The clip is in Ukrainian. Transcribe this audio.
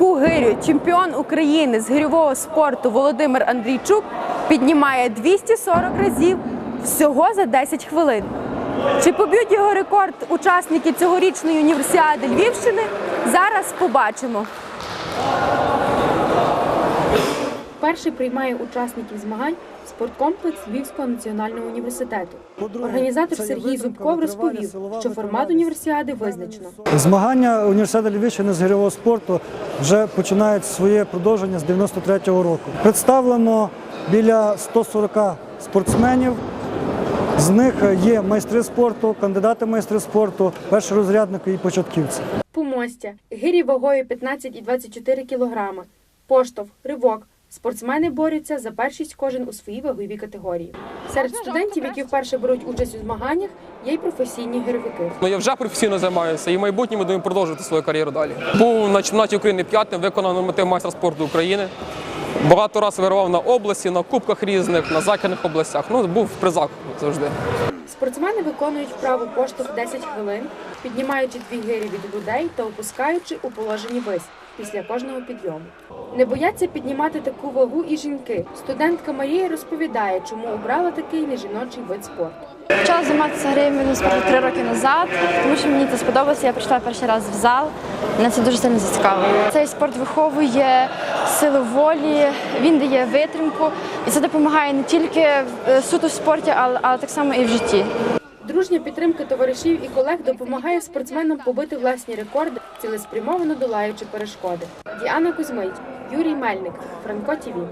таку гирю чемпіон України з гирьового спорту Володимир Андрійчук піднімає 240 разів всього за 10 хвилин. Чи поб'ють його рекорд учасники цьогорічної універсіади Львівщини? Зараз побачимо. Перший приймає учасників змагань спорткомплекс Львівського національного університету. Організатор Сергій Зубков розповів, що формат універсіади визначено. Змагання університету Львівщини з гірьового спорту вже починають своє продовження з 93-го року. Представлено біля 140 спортсменів. З них є майстри спорту, кандидати майстри спорту, першорозрядники і початківці. Помостя, гирі вагою 15 і 24 кілограми, поштовх, ривок. Спортсмени борються за першість кожен у своїй ваговій категорії. Серед студентів, які вперше беруть участь у змаганнях, є й професійні гирьовики. Ну, я вже професійно займаюся і в майбутньому думаю продовжувати свою кар'єру далі. Був на чемпіонаті України п'ятим, виконав норматив майстра спорту України. Багато разів вирував на області, на кубках різних, на західних областях. Ну, був в призах завжди. Спортсмени виконують вправу поштовх 10 хвилин, піднімаючи дві гирі від грудей та опускаючи у положенні вись після кожного підйому. Не бояться піднімати таку вагу і жінки. Студентка Марія розповідає, чому обрала такий нежіночий вид спорту. Почала займатися гривневим спортом три роки назад, тому що мені це сподобалося. Я прийшла перший раз в зал. Мене це дуже сильно зацікавило. Цей спорт виховує силу волі, він дає витримку, і це допомагає не тільки е, суто в спорті, але, але так само і в житті. Дружня підтримка товаришів і колег допомагає спортсменам побити власні рекорди, цілеспрямовано долаючи перешкоди. Діана Кузьмить, Юрій Мельник, Франко ТІВІ.